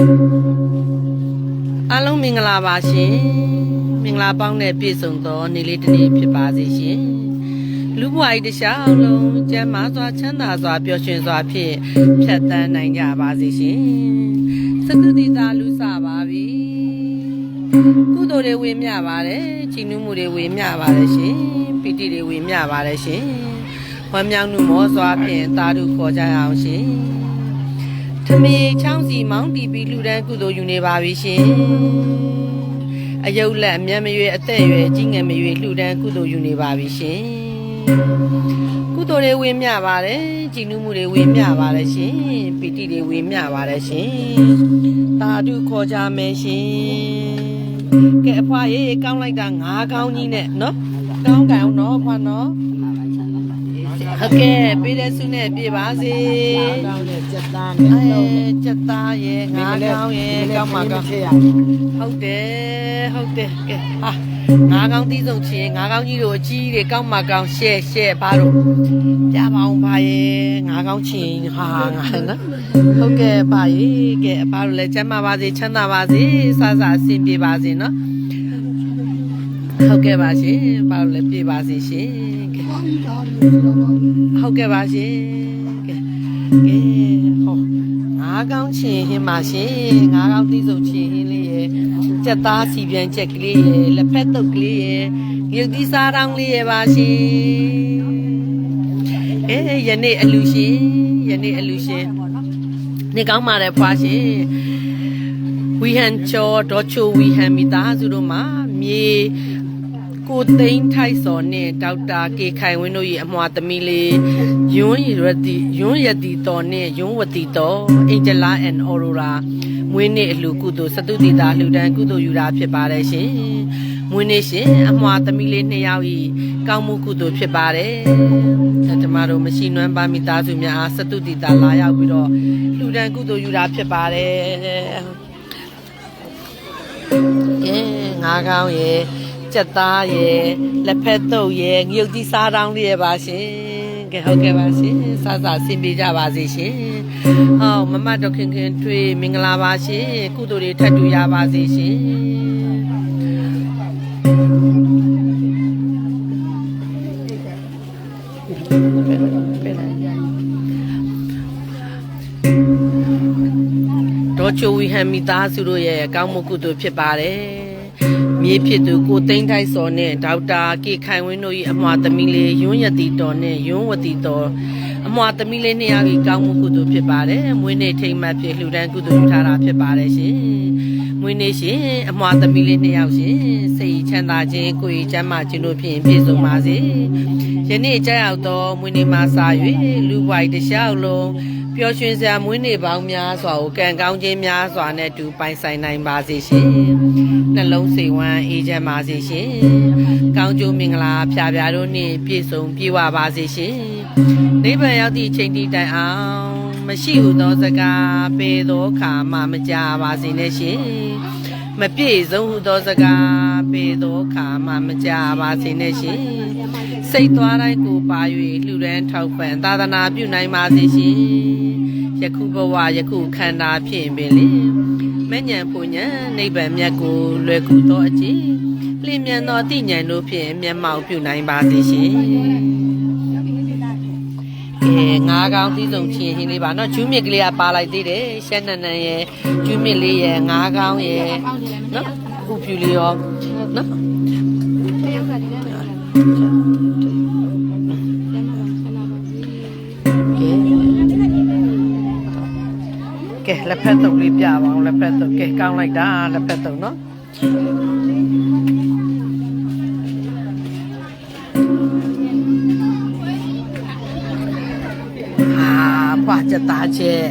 အားလုံးမင်္ဂလာပါရှင်မင်္ဂလာပေါင်းနဲ့ပြည့်စုံသောနေ့လေးတစ်နေ့ဖြစ်ပါစေရှင်လူဘဝဤတစ်လျှောက်လုံးကျမ်းမာစွာချမ်းသာစွာပျော်ရွှင်စွာဖြင့်ဖြတ်သန်းနိုင်ကြပါစေရှင်စတုတိတာလူစပါပြီကုသိုလ်တွေဝေမျှပါတယ်ချီးနှူးမှုတွေဝေမျှပါတယ်ရှင်ပီတိတွေဝေမျှပါတယ်ရှင်ဝမ်းမြောက်မှုမောစွာဖြင့်သာဓုခေါ်ကြရအောင်ရှင် ထမေချောင်းစီမောင်းတီပြီးလူတန်းကုသိုလ်ယူနေပါပြီရှင်အယုတ်လက်အမျက်မရွေအသက်အရွယ်ကြီးငယ်မရွေလူတန်းကုသိုလ်ယူနေပါပြီရှင်ကုသိုလ်တွေဝေမျှပါတယ်ကြည်နူးမှုတွေဝေမျှပါတယ်ရှင်ပီတိတွေဝေမျှပါတယ်ရှင်သာဓုခေါ်ကြမယ်ရှင်ကဲအဖွားရေးကောင်းလိုက်တာငါးကောင်းကြီးနဲ့နော်ကောင်းကံအောင်နော်အဖွားနော် ဟုတ်ကဲ့ပေးတဲ့ဆုနဲ့ပြပါစေကောင်းတဲ့စက်သားအဲနဲ့စက်သားရဲ့ငါးကောင်းရဲ့ကောင်းမှာကောင်းဖြစ်ရဟုတ်တယ်ဟုတ်တယ်ကဲဟာငါးကောင်းသီးဆုံးချင်ငါးကောင်းကြီးတို့အကြီးတွေကောင်းမှာကောင်းရှဲရှဲဘာလို့ပြပါအောင်ပါရဲ့ငါးကောင်းချင်ဟာငါနော်ဟုတ်ကဲ့ပါရဲ့ကဲအပါတို့လည်းကျမ်းမာပါစေချမ်းသာပါစေစစအဆင်ပြေပါစေနော် ဟုတ်ကဲ့ပါရှင်ပါတို့လည်းပြေပါစေရှင်ကဲဟုတ်ကဲ့ပါရှင်ကဲကဲဟောငါးကောင်းချင်ဟင်းပါရှင်ငါးကောင်းသီးဆုံးချင်ဟင်းလေးရယ်ကြက်သားစီပြန်ချက်ကလေးရယ်လက်ဖက်တုပ်ကလေးရယ်ရုပ်သီးစားတောင်းလေးရယ်ပါရှင်အဲယနေ့အလူရှင်ယနေ့အလူရှင်နေကောင်းပါတယ်ဖွာရှင်ဝီဟန်ချောဒေါ်ချိုဝီဟန်မိသားစုတို့မှာမြေ ကိုသိန်းထိုက်စော်နဲ့ဒေါက်တာကေခိုင်ဝင်းတို့ရဲ့အမွာသမီးလေးယွန်းရတီယွန်းရတီတော်နဲ့ယွန်းဝတီတော်အင်ဂျလာအန်အော်ရိုရာမွေးနေ့အလူကုသိုလ်စတုတီတာလှူဒန်းကုသိုလ်ယူတာဖြစ်ပါတယ်ရှင်မွေးနေ့ရှင်အမွာသမီးလေးနှစ်ယောက်ဤကောင်းမှုကုသိုလ်ဖြစ်ပါတယ်ကျမတို့မရှိနွမ်းပါမိသားစုများအားစတုတီတာလာရောက်ပြီးတော့လှူဒန်းကုသိုလ်ယူတာဖြစ်ပါတယ်ကဲငါးကောင်းရဲ့ ကြက်သားရယ်လက်ဖက်တုပ်ရယ်ငရုတ်သီးစားတောင်းလေးရပါရှင်ကဲဟုတ်ကဲ့ပါရှင်စစဆင်ပြေကြပါစေရှင်ဟောမမတော်ခင်ခင်ထွေးမင်္ဂလာပါရှင်ကုသိုလ်တွေထပ်တူရပါစေရှင်ဒေါ်ချိုဝီဟန်မီသားစုတို့ရဲ့ကောင်းမှုကုသိုလ်ဖြစ်ပါတယ် မြေဖြစ်သူကိုသိန်းထိုက်စော်နဲ့ဒေါက်တာကေခိုင်ဝင်းတို့၏အမွာသမီးလေးယွန်းရတီတော်နဲ့ယွန်းဝတီတော်အမွာသမီးလေးနှစ်ယောက်ကြီးကောင်းမှုကုသိုလ်ဖြစ်ပါတယ်မွေးနေ့ထိမ့်မှတ်ဖြစ်လှူဒန်းကုသိုလ်ယူထားတာဖြစ်ပါတယ်ရှင်မွေးနေ့ရှင်အမွာသမီးလေးနှစ်ယောက်ရှင်စိတ်ချမ်းသာခြင်းကိုယ်ရည်ချမ်းသာခြင်းတို့ဖြင့်ပြည့်စုံပါစေယနေ့ကြောက်ရောက်သောမွေးနေ့မှာစာ၍လူပွိုင်တစ်လျှောက်လုံး ပျော်ရွှင်စရာမွေးနေ့ပေါင်းများစွာကိုကံကောင်းခြင်းများစွာနဲ့တူပိုင်ဆိုင်နိုင်ပါစေရှင်နှလုံးစိတ်ဝမ်းအေးချမ်းပါစေရှင်ကောင်းကျိုးမင်္ဂလာဖြာဖြာတို့နှင့်ပြည့်စုံပြည့်ဝပါစေရှင်နိဗ္ဗာန်ရောက်သည့်အချိန်ထိတိုင်အောင်မရှိဟုသောစကားပေသောခါမှမကြပါစေနဲ့ရှင် မပြည့်စုံဟုသောစကားပေသောခါမှမကြပါစေနဲ့ရှင်စိတ်သွားတိုင်းကိုပါ၍လှူဒန်းထောက်ပံ့သာသနာပြုနိုင်ပါစေရှင်ယခုဘဝယခုခန္ဓာဖြင့်ပင်လေမညံပူညံနိဗ္ဗာန်မြတ်ကိုလွယ်ကူသောအကျင့်လင်းမြန်သောတိညာဉ်တို့ဖြင့်မျက်မှောက်ပြုနိုင်ပါစေရှင်အဲ ငါးကောင်းသီးစုံချင်းဟင်းလေးပါနော်ကျူးမြစ်ကလေးကပါလိုက်သေးတယ်ရှက်နန်နန်ရဲ့ကျူးမြစ်လေးရဲ့ငါးကောင်းရဲ့နော်အခုဖြူလေးရောနော်ကဲလက်ဖက်တုပ်လေးပြပါအောင်လက်ဖက်တုပ်ကဲကောင်းလိုက်တာလက်ဖက်တုပ်နော် ဖွာချက်သားချက်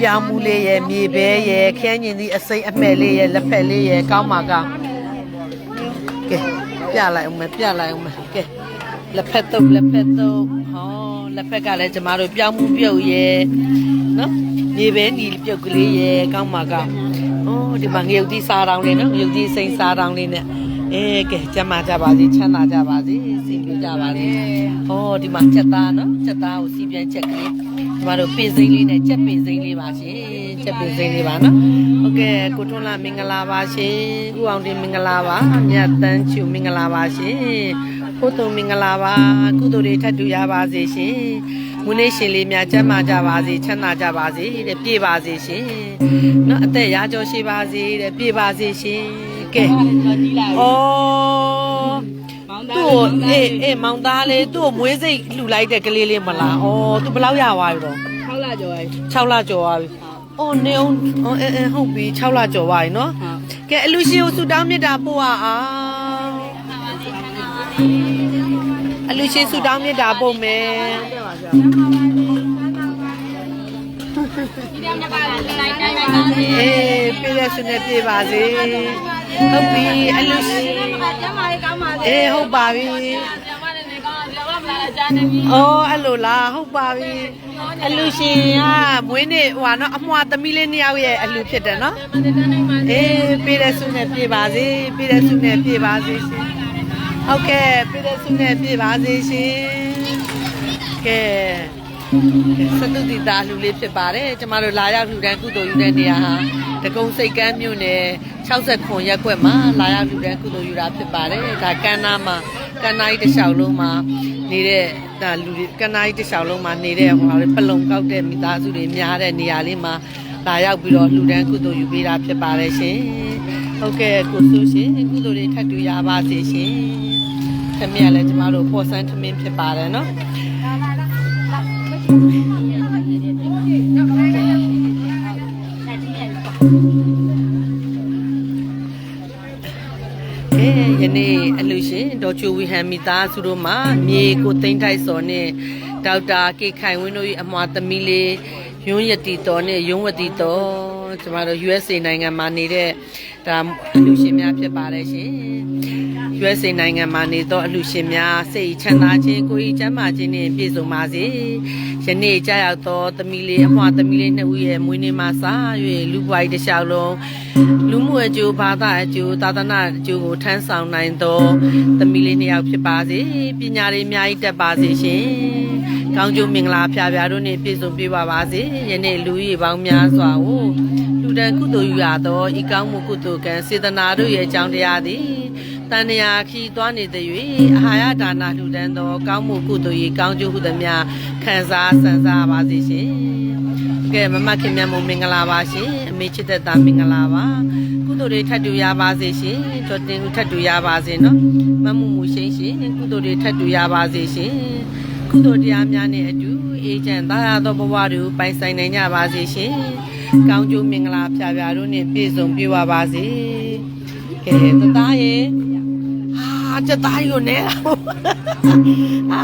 ပြောင်းမှုလေးရဲ့မြေပဲရဲ့ခင်းကျင်သည့်အစိမ့်အမှဲ့လေးရဲ့လက်ဖက်လေးရဲ့ကောင်းပါကောင်းကဲပြလိုက်အောင်မယ်ပြလိုက်အောင်မယ်ကဲလက်ဖက်တုပ်လက်ဖက်တုပ်ဟောလက်ဖက်ကလည်းကျမတို့ပြောင်းမှုပြုတ်ရဲ့နော်မြေပဲညီပြုတ်ကလေးရဲ့ကောင်းပါကောင်းဟောဒီမှာငရုတ်သီးစားတောင်းလေးနော်ငရုတ်သီးစိမ့်စားတောင်းလေးနဲ့ အဲကဲကျမ်းမာကြပါစေချမ်းသာကြပါစေစင်ပြကြပါစေဟောဒီမှာချက်သားနော်ချက်သားကိုစီပြန်ချက်ကလေးကျမတို့ပင်စိမ့်လေးနဲ့ကြက်ပင်စိမ့်လေးပါရှင်ကြက်ပင်စိမ့်လေးပါနော်ဟုတ်ကဲ့ကိုထွန်းလာမင်္ဂလာပါရှင်ဦးအောင်တင်မင်္ဂလာပါမြတ်တန်းချူမင်္ဂလာပါရှင်ဖို့တုံမင်္ဂလာပါကုသိုလ်တွေထပ်တူရပါစေရှင်မွေးနေ့ရှင်လေးများကျမ်းမာကြပါစေချမ်းသာကြပါစေတဲ့ပြည့်ပါစေရှင်နော်အသက်ရာကျော်ရှိပါစေတဲ့ပြည့်ပါစေရှင် ကဲဒီလာဩသူ့ကိုအေးအေးမောင်သားလေးသူ့ကိုမွေးစိတ်လှူလိုက်တဲ့ကလေးလေးမလားဩသူဘယ်လောက်ရသွားပြီတော့ခေါက်လာကြော်ရဲ့6လကျော်သွားပြီ။အော်နေအောင်အော်အဲအဲဟုတ်ပြီ6လကျော်သွားပြီနော်ဟုတ်။ကဲအလူရှင်ကိုဆူတောင်းမြတ်တာပို့ရအောင်။အလူရှင်ဆူတောင်းမြတ်တာပို့မယ်တဲ့ပါဗျာ။အေးပြည့်ရစွနဲ့ပြေပါစေ။ ဟုတ်ပြီအလူရှင်အေးဟုတ်ပါပြီ။အော်အဲ့လိုလားဟုတ်ပါပြီ။အလူရှင်ကမွေးနေ့ဟိုဟာနော်အမွှာသမီးလေးနှစ်ယောက်ရဲ့အလူဖြစ်တယ်နော်။အေးပြည်တဲ့ဆုနဲ့ပြေပါစေပြည်တဲ့ဆုနဲ့ပြေပါစေရှင်ဟုတ်ကဲ့ပြည်တဲ့ဆုနဲ့ပြေပါစေရှင်ကဲ စတုတိတာလူလေးဖြစ်ပါတယ်ကျမတို့လာရောက်လူတန်းကုသိုလ်ယူတဲ့နေရာဟာတကုံစိတ်ကမ်းမြို့နယ်60ခွန်ရက်ကွက်မှာလာရောက်လူတန်းကုသိုလ်ယူတာဖြစ်ပါတယ်ဒါကန်းနာမှာကန်းနာကြီးတစ်လျှောက်လုံးမှာနေတဲ့ဒါလူတွေကန်းနာကြီးတစ်လျှောက်လုံးမှာနေတဲ့ဟိုဟာလေးပလုံကောက်တဲ့မိသားစုတွေများတဲ့နေရာလေးမှာလာရောက်ပြီးတော့လှူဒန်းကုသိုလ်ယူပေးတာဖြစ်ပါတယ်ရှင်။ဟုတ်ကဲ့ကိုဆိုရှင်ကုသိုလ်တွေထပ်တူရပါစေရှင်။သမီးကလည်းကျမတို့ပေါ်ဆန်းသမင်းဖြစ်ပါတယ်နော်။အဲယ နေ့အလူရှင်ဒေါ်ချူဝီဟန်မီသားစုတို့မှာမြေကိုသိမ့်ထိုက်စော်နဲ့ဒေါက်တာကေခိုင်ဝင်းတို့၏အမွာသမီးလေးယွန်းယတီတော်နဲ့ယွန်းဝတီတော်ကျမတို့ USA နိုင်ငံမှာနေတဲ့ဒါအလူရှင်များဖြစ်ပါတယ်ရှင် USA နိုင်ငံမှာနေသောအလူရှင်များစိတ်ချမ်းသာခြင်းကိုယ်ဤချမ်းသာခြင်းနှင့်ပြည့်စုံပါစေယနေ့ကြာရောက်သောသမီးလေးအမွာသမီးလေးနှစ်ဦးရဲ့မွေးနေ့မှာစ၍လူပွားတစ်လျှောက်လုံးလူမှုအကျိုးဘာသာအကျိုးသာသနာအကျိုးကိုထမ်းဆောင်နိုင်သောသမီးလေးနှစ်ယောက်ဖြစ်ပါစေပညာတွေအများကြီးတက်ပါစေရှင်ကောင်းကျိုးမင်္ဂလာဖျားဖျားတို့နှင့်ပြည့်စုံပြည့်ပါပါစေယနေ့လူကြီးပေါင်းများစွာကိုလူတန်ကုသိုလ်ယူရသောဤကောင်းမှုကုသိုလ်ကံစေတနာတို့ရဲ့အကြောင်းတရားသည် တန်ရာခီသွားနေတဲ့၍အာဟာရဒါနလှူဒန်းသော ကောင်းမှုကုသိုလ်၏ကောင်းကျိုးဟုသမျှခံစားဆန်စားပါစေရှင်။ကဲမမခင်မြတ်မို့မင်္ဂလာပါရှင်။အမေချစ်တဲ့သားမင်္ဂလာပါ။ကုသိုလ်တွေထပ်တူရပါစေရှင်။တော်တင်ထပ်တူရပါစေနော်။မမှုမှုရှိန်ရှင်ကုသိုလ်တွေထပ်တူရပါစေရှင်။ကုသိုလ်တရားများနဲ့အတူအေးချမ်းသာရသောဘဝတွေကိုပိုင်ဆိုင်နိုင်ကြပါစေရှင်။ကောင်းကျိုးမင်္ဂလာဖျားဖျားတို့နဲ့ပြည့်စုံပြည့်ဝပါစေ။ကဲတသားရဲ့အာ ကြက်သားကြီးကိုနဲတာဟုတ်အာ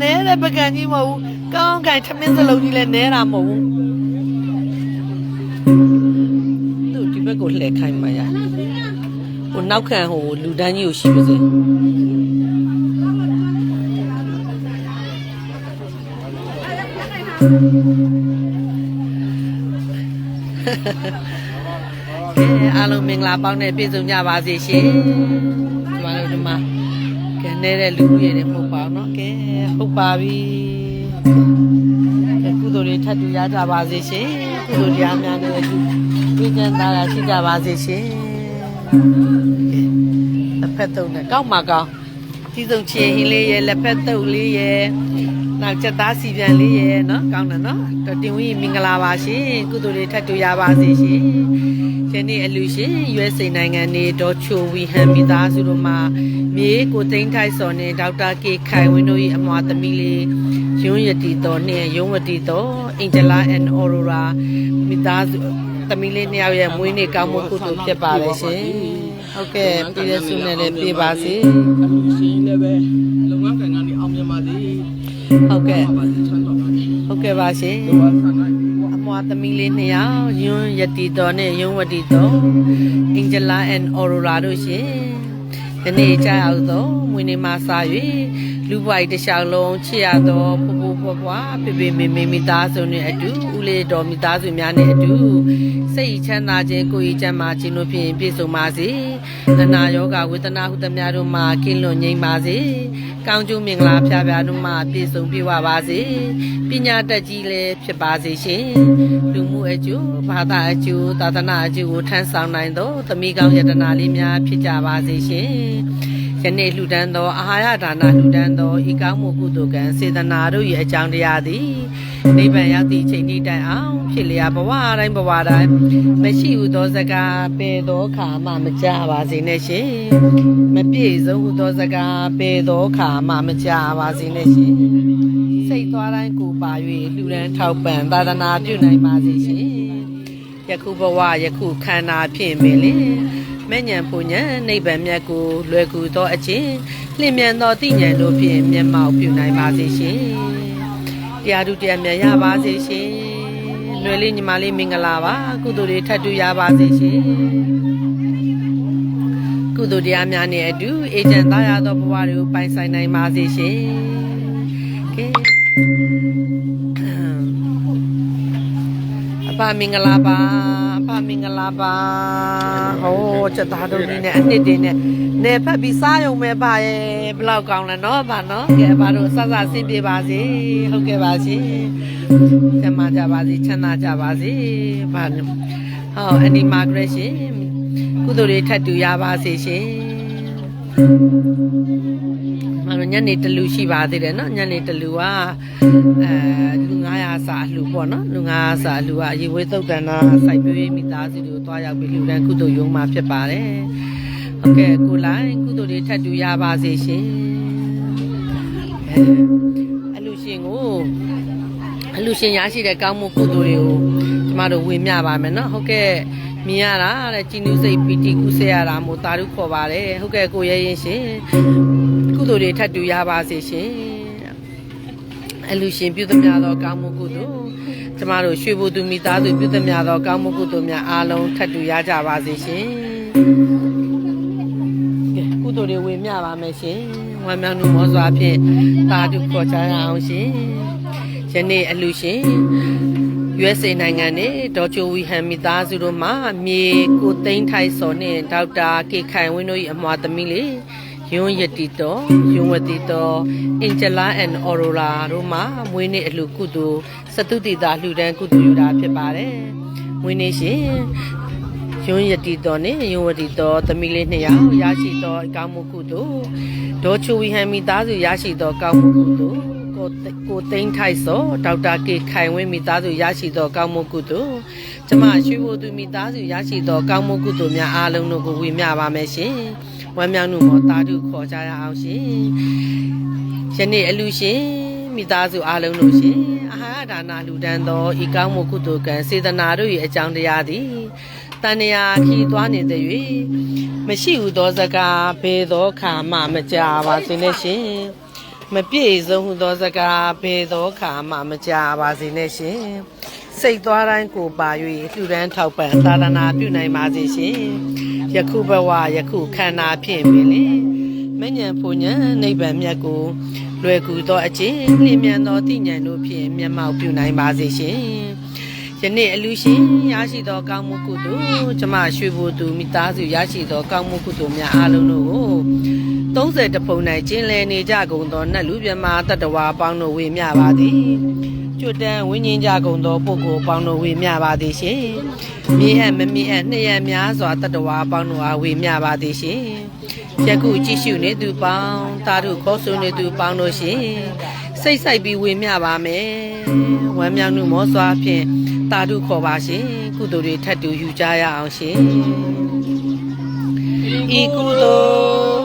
နဲတဲ့ပကံကြီးမဟုတ်ဘူးကောင်းကန်ထမင်းစလုံးကြီးလည်းနဲတာမဟုတ်ဘူးသူဒီဘက်ကိုလှည့်ခိုင်းမှရဟိုနောက်ခံဟိုလူတန်းကြီးကိုရှိပါစေကဲအားလုံးမင်္ဂလာပေါင်းနဲ့ပြည့်စုံကြပါစေရှင် ဒီမှာလို့ဒီမှာကဲနေတဲ့လူကြီးတွေမဟုတ်ပါဘူးเนาะကဲဟုတ်ပါပြီကဲကုသိုလ်တွေထပ်တူရကြပါစေရှင်ကုသိုလ်တရားများနဲ့အတူပြည့်ကျန်သားရရှိကြပါစေရှင်ကဲလက်ဖက်တုံးနဲ့ကောက်မှာကောင်းဒီစုံချင်ဟင်းလေးရဲ့လက်ဖက်တုံးလေးရဲ့နောက်ချက်သားစီပြန်လေးရဲ့เนาะကောင်းတယ်เนาะတော်တင်ဝင်းမင်္ဂလာပါရှင်ကုသိုလ်တွေထပ်တူရပါစေရှင် ယနေ့အလူရှင် USA နိုင်ငံနေဒေါ်ချိုဝီဟန်မိသားစုတို့မှာမြေကိုသိန်းထိုက်စော်နဲ့ဒေါက်တာကေခိုင်ဝင်းတို့၏အမွာသမီးလေးယွန်းယတီတော်နဲ့ယုံဝတီတော်အင်ဂျလာအန်အော်ရိုရာမိသားစုသမီးလေးနှစ်ယောက်ရဲ့မွေးနေ့ကောင်းမှုကုသိုလ်ဖြစ်ပါလေရှင်ဟုတ်ကဲ့ပြည်တဲ့ဆုနဲ့လည်းပြေပါစေအလူရှင်လည်းပဲလုပ်ငန်းကဏ္ဍနဲ့အောင်မြင်ပါစေဟုတ်ကဲ့ ပါစေချမ်းသာပါစေဟုတ်ကဲ့ပါရှင်ဒီဝါဆန္ဒကိုအမွာသမီးလေးနှစ်ယောက်ယွန်းယတီတော်နဲ့ယုံဝတီတော်အင်ဂျလာအန်အော်ရိုရာတို့ရှင် ဒီနေ့ကြာရောက်သောမွေးနေ့မှာစ၍လူလူပွားကြီးတစ်လျှောက်လုံးချစ်ရတော့ဖူဖူဖွားဖွားဖေဖေမေမေမိသားစုနဲ့အတူဦးလေးတော်မိသားစုများနဲ့အတူစိတ်ချမ်းသာခြင်းကိုယ်ရည်ချမ်းသာခြင်းတို့ဖြင့်ပြည့်စုံပါစေအနာရောဂါဝေဒနာဟုသမျှတို့မှကင်းလွတ်ငြိမ်းပါစေကောင်းကျိုးမင်္ဂလာဖျားဖျားတို့မှပြည့်စုံပြည့်ဝပါစေပညာတတ်ကြီးလည်းဖြစ်ပါစေရှင်လူမှု အကျိုးဘာသာအကျိုးသာသနာအကျိုးကိုထမ်းဆောင်နိုင်သောသမီးကောင်းယတနာလေးများဖြစ်ကြပါစေရှင် ယနေ့လှူဒန်းသောအာဟာရဒါနလှူဒန်းသောဤကောင်းမှုကုသိုလ်ကံစေတနာတို့၏အကြောင်းတရားသည်နိဗ္ဗာန်ရောက်သည့်အချိန်ဤတိုင်အောင်ဖြစ်လျာဘဝတိုင်းဘဝတိုင်းမရှိဟုသောစကားပေသောခါမှမကြပါစေနဲ့ရှင်မပြည့်စုံဟုသောစကားပေသောခါမှမကြပါစေနဲ့ရှင်စိတ်သွားတိုင်းကိုပါ၍လှူဒန်းထောက်ပံ့သာသနာပြုနိုင်ပါစေရှင်ယခုဘဝယခုခန္ဓာဖြင့်ပင်လေ မဲ့ညံပူညံနိဗ္ဗာန်မြတ်ကိုလွယ်ကူသောအခြင်းလျင်မြန်သောတိဉာဏ်တို့ဖြင့်မျက်မှောက်ပြုနိုင်ပါစေရှင်တရားသူတရားမြတ်ရပါစေရှင်လွယ်လေးညီမလေးမင်္ဂလာပါကုသိုလ်တွေထပ်တူရပါစေရှင်ကုသိုလ်တရားများနဲ့အတူအေဂျင့်သားရသောဘဝတွေကိုပိုင်ဆိုင်နိုင်ပါစေရှင်ကဲ အဖမင်္ဂလာပါအဖမင်္ဂလာပါဟောချက်သားတို့နေနဲ့အနှစ်တင်နဲ့နေဖက်ပြီးစားရုံပဲပါရဲ့ဘယ်လောက်ကောင်းလဲနော်ဗာနော်ကဲဘာတို့ဆက်ဆက်ဆင်းပြေပါစေဟုတ်ကဲ့ပါရှင်ချမ်းသာကြပါစေချမ်းသာကြပါစေဗာဟောအန်ဒီမာဂရက်ရှင်ကုသိုလ်တွေထပ်တူရပါစေရှင် မလို့ညနေတလူရှိပါသေးတယ်เนาะညနေတလူကအဲလူ900စာအလှပေါ့เนาะလူ900စာအလှကအရေဝေးသုတ်တန်တာစိုက်ပျိုးရေးမိသားစုတွေကိုတွားရောက်ပြီးလူတန်းကုသိုလ်ရုံးမှာဖြစ်ပါတယ်ဟုတ်ကဲ့ကိုလိုက်ကုသိုလ်တွေထပ်တူရပါစေရှင်အဲအလူရှင်ကိုအလူရှင်ရရှိတဲ့ကောင်းမှုကုသိုလ်တွေကိုကျမတို့ဝေမျှပါမယ်เนาะဟုတ်ကဲ့မြင်ရတာတဲ့ជីနုစိတ်ပီတိကုစေရတာမို့တာရုခေါ်ပါတယ်ဟုတ်ကဲ့ကိုရဲရင်ရှင် ကုသိုလ်တွေထပ်တူရပါစေရှင်အလူရှင်ပြုသမျှသောကောင်းမှုကုသိုလ်ကျမတို့ရွှေဘုသူမိသားစုပြုသမျှသောကောင်းမှုကုသိုလ်များအားလုံးထပ်တူရကြပါစေရှင်ကဲကုသိုလ်တွေဝေမျှပါမယ်ရှင်ဝမ်းမြောက်မှုမောစွာဖြင့်တာတုခေါ်ချရအောင်ရှင်ယနေ့အလူရှင် USA နိုင်ငံနဲ့ဒေါ်ချိုဝီဟန်မိသားစုတို့မှမြေကိုသိန်းထိုက်စော်နဲ့ဒေါက်တာကေခိုင်ဝင်းတို့၏အမွာသမီးလေး ယွန်းယတီတော်ယွန်းဝတီတော်အင်ဂျလာအန်အော်ရိုလာတို့မှမွေးနေ့အလှကုသိုလ်စတုတိတာလှူဒန်းကုသိုလ်ယူတာဖြစ်ပါတယ်မွေးနေ့ရှင်ယွန်းယတီတော်နဲ့ယွန်းဝတီတော်သမီးလေးနှစ်ယောက်ရရှိသောအကောင်းမှုကုသိုလ်ဒေါ်ချိုဝီဟန်မိသားစုရရှိသောကောင်းမှုကုသိုလ်ကိုသိကိုသိန်းထိုက်စောဒေါက်တာကေခိုင်ဝင်းမိသားစုရရှိသောကောင်းမှုကုသိုလ်ကျမရွှေဘိုသူမိသားစုရရှိသောကောင်းမှုကုသိုလ်များအားလုံးတို့ကိုဝေမျှပါမယ်ရှင် ဝမ်းမြောက်မှုမောတာတုခေါ်ကြရအောင်ရှင်ယနေ့အလူရှင်မိသားစုအားလုံးတို့ရှင်အာဟာရဒါနာလူဒန်းသောဤကောင်းမှုကုသိုလ်ကံစေတနာတို့၏အကြောင်းတရားသည်တန်ရာခီသွားနေတဲ့၍မရှိဟုသောစကားဘေသောခါမှမကြပါစေနဲ့ရှင်မပြည့်စုံဟုသောစကားဘယ်သောခါမှမကြပါစေနဲ့ရှင်စိတ်သွားတိုင်းကိုပါ၍လှူဒန်းထောက်ပံ့သာသနာပြုနိုင်ပါစေရှင် ယခုဘဝယခုခန္ဓာဖြင့်ပင်လေမဉ္ဇဉ်ဖူဉ္ဇဉ်နိဗ္ဗာန်မြတ်ကိုလွယ်ကူသောအခြင်းလျင်မြန်သောတိဉ္ဇဉ်တို့ဖြင့်မျက်မှောက်ပြုနိုင်ပါစေရှင်ယနေ့အလူရှင်ရရှိသောကောင်းမှုကုသိုလ်ကျမရွှေဘိုသူမိသားစုရရှိသောကောင်းမှုကုသိုလ်များအားလုံးတို့ကို30တဖုံ၌ကျင်းလည်နေကြကုန်သောနတ်လူမြမတတ္တဝါအပေါင်းတို့ဝေမျှပါသည် ကျွတ်တန်းဝိညာဉ်ကြကုန်သောပုဂ္ဂိုလ်အပေါင်းတို့ဝေမျှပါသည်ရှင်မြေအပ်မမြေအပ်နှစ်ရက်များစွာတတ္တဝါအပေါင်းတို့အားဝေမျှပါသည်ရှင်ယခုကြည့်ရှုနေသူပေါင်းတာတို့ခေါ်ဆိုနေသူပေါင်းတို့ရှင်စိတ်ဆိုင်ပြီးဝေမျှပါမယ်ဝမ်းမြောက်မှုမောစွာဖြင့်တာတို့ခေါ်ပါရှင်ကုသိုလ်တွေထပ်တူယူကြရအောင်ရှင်ဤကုသိုလ်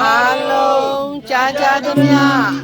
အားလုံးကြာကြာသမျှအ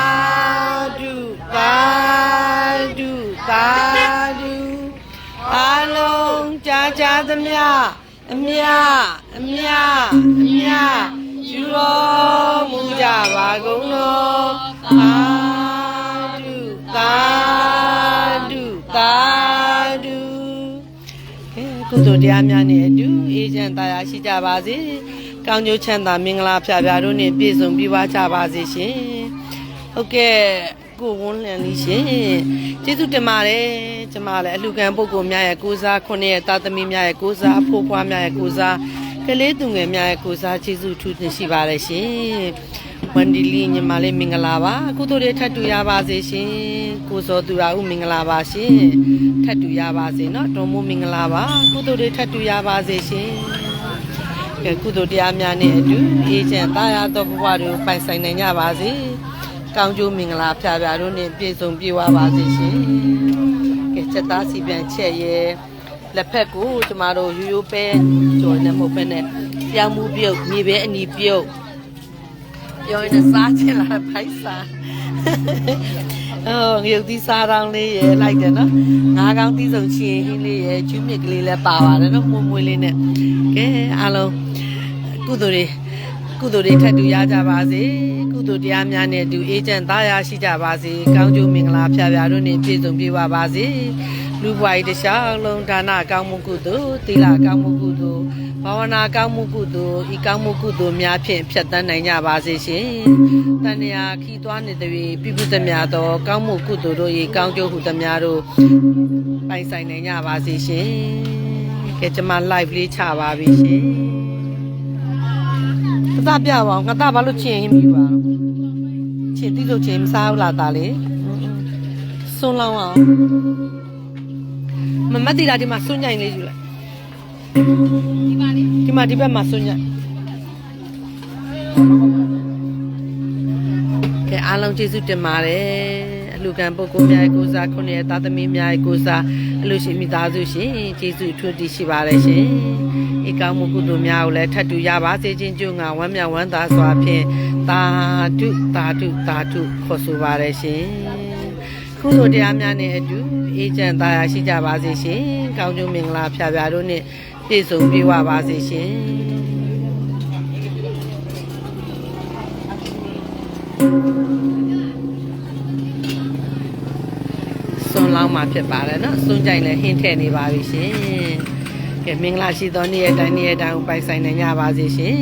သမျှအမြအမြအမြယူတော်မူကြပါကုန်တော်သာဓုသာဓုသာဓုကဲကုသိုလ်တရားများနဲ့အတူအေးချမ်းသာယာရှိကြပါစေကောင်းကျိုးချမ်းသာမင်္ဂလာဖျားဖျားတို့နဲ့ပြည့်စုံပြည့်ဝကြပါစေရှင်ဟုတ်ကဲ့ ကိုဝန်းလန်လေးရှင်ကျေးဇူးတင်ပါတယ်ကျမလည်းအလှခံပုဂ္ဂိုလ်များရဲ့ကိုးစားခုနှစ်ရဲ့တာသမီများရဲ့ကိုးစားအဖိုးဖွားများရဲ့ကိုးစားကလေးသူငယ်များရဲ့ကိုးစားကျေးဇူးထူးတင်ရှိပါတယ်ရှင်ဝန်ဒီလီညီမလေးမင်္ဂလာပါကုသိုလ်တွေထပ်တူရပါစေရှင်ကိုစောသူရာဦးမင်္ဂလာပါရှင်ထပ်တူရပါစေเนาะတော်မိုးမင်္ဂလာပါကုသိုလ်တွေထပ်တူရပါစေရှင်ကဲကုသိုလ်တရားများနဲ့အတူအေးချမ်းသာယာတော်ဘဝတွေကိုပိုင်ဆိုင်နိုင်ကြပါစေ ကောင်းကျိုးမင်္ဂလာဖျားဖျားတို့နဲ့ပြည့်စုံပြည့်ဝပါစေရှင်ကဲချက်သားစီပြန်ချက်ရဲ့လက်ဖက်ကိုကျမတို့ရိုးရိုးပဲကြော်နေမဟုတ်ပဲနဲ့ပြောင်းမှုပြုတ်မြေပဲအနီပြုတ်ပြောရင်စားချင်လာဖိုက်စားအော်ရုပ်သီးစားတောင်းလေးရလိုက်တယ်နော်ငါးကောင်းသီးစုံချင်ဟင်းလေးရကျူးမြစ်ကလေးလည်းပါပါတယ်နော်မွေ့မွေ့လေးနဲ့ကဲအားလုံးကုသိုလ်တွေ ကုသိုလ်တွေထပ်တူရကြပါစေကုသိုလ်တရားများနဲ့အတူအေးချမ်းသားရရှိကြပါစေကောင်းကျိုးမင်္ဂလာဖျားဖျားတို့နဲ့ပြည့်စုံပြည့်ဝပါစေလူဘဝကြီးတစ်လျှောက်လုံးဒါနကောင်းမှုကုသိုလ်သီလကောင်းမှုကုသိုလ်ဘာဝနာကောင်းမှုကုသိုလ်ဤကောင်းမှုကုသိုလ်များဖြင့်ဖြတ်တန်းနိုင်ကြပါစေရှင်တဏှာခီးသွားနေသည်ပြပုသမျှသောကောင်းမှုကုသိုလ်တို့၏ကောင်းကျိုးဟုသမျှတို့ပိုင်ဆိုင်နိုင်ကြပါစေရှင်ကဲကျွန်မ live လေးချပါပြီရှင် ကတပြပါအောင်ကတဘာလို့ချင်ရင်ပြီပါတော့ချင်တိလို့ချင်မစားဘူးလားသားလေးစွန်းလောင်းအောင်မမတ်တီလာဒီမှာစွန့်ညိုင်လေးယူလိုက်ဒီမှာဒီဘက်မှာစွန့်ညိုင်ကဲအားလုံးကျေးဇူးတင်ပါတယ်အလူကံပုဂ္ဂိုလ်များရဲ့ကိုးစားခုနှစ်ရဲ့သားသမီးများရဲ့ကိုးစား အလူရှင်မိသားစုရှင်ကျေးဇူးအထူးတည်ရှိပါတယ်ရှင်ဤကောင်းမှုကုသိုလ်များကိုလည်းထပ်တူရပါစေခြင်းကြုံငါဝမ်းမြောက်ဝမ်းသာစွာဖြင့်သာဓုသာဓုသာဓုခေါ်ဆိုပါတယ်ရှင်ကုသိုလ်တရားများနဲ့အတူအေးချမ်းသာယာရှိကြပါစေရှင်ကောင်းကျိုးမင်္ဂလာဖျားဖျားတို့နဲ့ပြည့်စုံပြည့်ဝပါစေရှင်စွန် လောင်းမှာဖြစ်ပါတယ်နော်စွန်ကြိုင်လည်းဟင်းထည့်နေပါပြီရှင်ကဲမင်္ဂလာရှိသောနေ့ရက်တိုင်းနေ့ရက်တိုင်းကိုပိုင်ဆိုင်နိုင်ကြပါစေရှင်